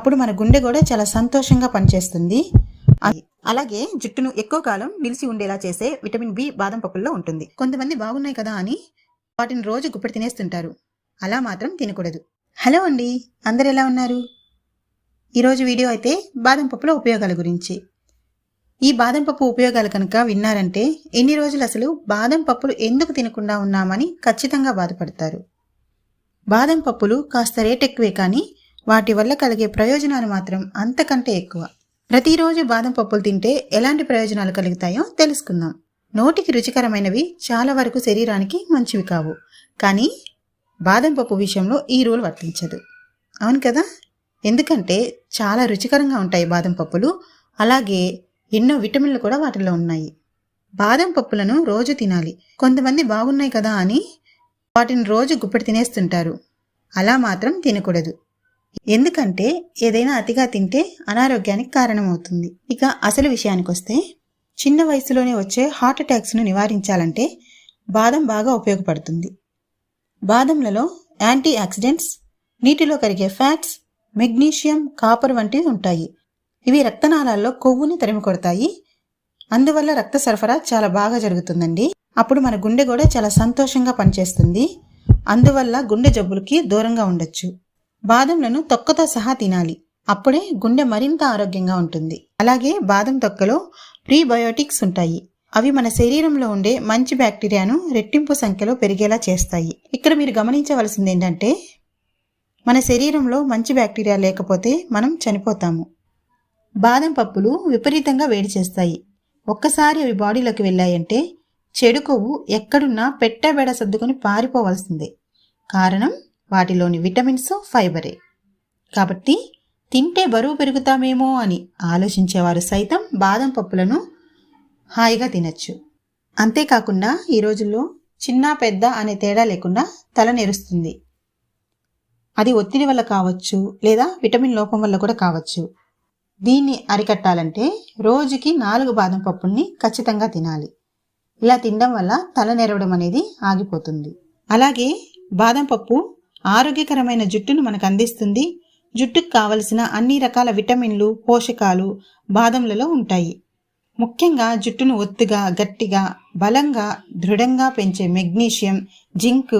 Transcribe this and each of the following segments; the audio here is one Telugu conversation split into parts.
అప్పుడు మన గుండె కూడా చాలా సంతోషంగా పనిచేస్తుంది. అలాగే జుట్టును ఎక్కువ కాలం నిలిచి ఉండేలా చేసే విటమిన్ బి బాదం పప్పుల్లో ఉంటుంది. కొంతమంది బాగున్నాయి కదా అని వాటిని రోజు గుప్పెడు తినేస్తుంటారు. అలా మాత్రం తినకూడదు. హలో అండి అందరు ఎలా ఉన్నారు? ఈరోజు వీడియో అయితే బాదం పప్పుల ఉపయోగాల గురించి. ఈ బాదం పప్పు ఉపయోగాలు కనుక విన్నారంటే ఎన్ని రోజులు అసలు బాదం పప్పులు ఎందుకు తినకుండా ఉన్నామని ఖచ్చితంగా బాధపడతారు. బాదం పప్పులు కాస్త రేట్ ఎక్కువే కానీ వాటి వల్ల కలిగే ప్రయోజనాలు మాత్రం అంతకంటే ఎక్కువ. ప్రతిరోజు బాదం పప్పులు తింటే ఎలాంటి ప్రయోజనాలు కలుగుతాయో తెలుసుకుందాం. నోటికి రుచికరమైనవి చాలా వరకు శరీరానికి మంచివి కావు. కానీ బాదం పప్పు విషయంలో ఈ రూల్ వర్తించదు. అవును కదా? ఎందుకంటే చాలా రుచికరంగా ఉంటాయి బాదం పప్పులు. అలాగే ఎన్నో విటమిన్లు కూడా వాటిలో ఉన్నాయి. బాదం పప్పులను రోజు తినాలి. కొంతమంది బాగున్నాయి కదా అని వాటిని రోజు గుప్పెడు తినేస్తుంటారు. అలా మాత్రం తినకూడదు. ఎందుకంటే ఏదైనా అతిగా తింటే అనారోగ్యానికి కారణమవుతుంది. ఇక అసలు విషయానికి వస్తే చిన్న వయసులోనే వచ్చే హార్ట్ అటాక్స్ను నివారించాలంటే బాదం బాగా ఉపయోగపడుతుంది. బాదంలలో యాంటీ ఆక్సిడెంట్స్ నీటిలో కరిగే ఫ్యాట్స్ మెగ్నీషియం కాపర్ వంటివి ఉంటాయి. ఇవి రక్తనాళాల్లో కొవ్వుని తరిమి కొడతాయి అందువల్ల రక్త సరఫరా చాలా బాగా జరుగుతుందండి. అప్పుడు మన గుండె కూడా చాలా సంతోషంగా పనిచేస్తుంది. అందువల్ల గుండె జబ్బులకి దూరంగా ఉండొచ్చు. బాదంలను తొక్కతో సహా తినాలి. అప్పుడే గుండె మరింత ఆరోగ్యంగా ఉంటుంది. అలాగే బాదం తొక్కలో ప్రీబయోటిక్స్ ఉంటాయి. అవి మన శరీరంలో ఉండే మంచి బ్యాక్టీరియాను రెట్టింపు సంఖ్యలో పెరిగేలా చేస్తాయి. ఇక్కడ మీరు గమనించవలసింది ఏంటంటే మన శరీరంలో మంచి బ్యాక్టీరియా లేకపోతే మనం చనిపోతాము. బాదం పప్పులు విపరీతంగా వేడి చేస్తాయి. ఒక్కసారి అవి బాడీలోకి వెళ్ళాయంటే చెడు కొవ్వు ఎక్కడున్నా పెట్టబెడ సర్దుకొని పారిపోవలసిందే. కారణం వాటిలోని విటమిన్స్ ఫైబరే. కాబట్టి తింటే బరువు పెరుగుతామేమో అని ఆలోచించేవారు సైతం బాదం పప్పులను హాయిగా తినచ్చు. అంతేకాకుండా ఈ రోజుల్లో చిన్న పెద్ద అనే తేడా లేకుండా తల నెరుస్తుంది. అది ఒత్తిడి వల్ల కావచ్చు లేదా విటమిన్ లోపం వల్ల కూడా కావచ్చు. దీన్ని అరికట్టాలంటే రోజుకి నాలుగు బాదం పప్పుల్ని ఖచ్చితంగా తినాలి. ఇలా తినడం వల్ల తల నెరవడం అనేది ఆగిపోతుంది. అలాగే బాదం పప్పు ఆరోగ్యకరమైన జుట్టును మనకు అందిస్తుంది జుట్టుకు కావలసిన అన్ని రకాల విటమిన్లు పోషకాలు బాదంలలో ఉంటాయి. ముఖ్యంగా జుట్టును ఒత్తుగా గట్టిగా బలంగా దృఢంగా పెంచే మెగ్నీషియం జింక్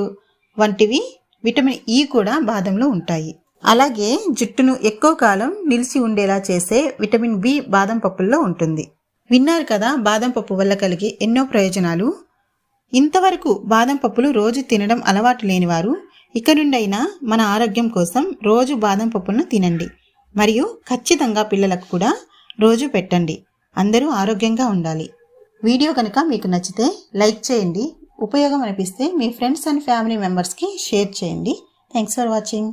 వంటివి విటమిన్ ఈ కూడా బాదంలో ఉంటాయి. అలాగే జుట్టును ఎక్కువ కాలం నిలిచి ఉండేలా చేసే విటమిన్ బి బాదం పప్పుల్లో ఉంటుంది. విన్నారు కదా బాదం పప్పు వల్ల కలిగే ఎన్నో ప్రయోజనాలు. ఇంతవరకు బాదం పప్పులు రోజు తినడం అలవాటు లేనివారు ఇక నుండైనా మన ఆరోగ్యం కోసం రోజు బాదం పప్పులను తినండి. మరియు ఖచ్చితంగా పిల్లలకు కూడా రోజు పెట్టండి. అందరూ ఆరోగ్యంగా ఉండాలి. వీడియో కనుక మీకు నచ్చితే లైక్ చేయండి. ఉపయోగం అనిపిస్తే మీ ఫ్రెండ్స్ అండ్ ఫ్యామిలీ మెంబర్స్కి షేర్ చేయండి. Thanks for watching.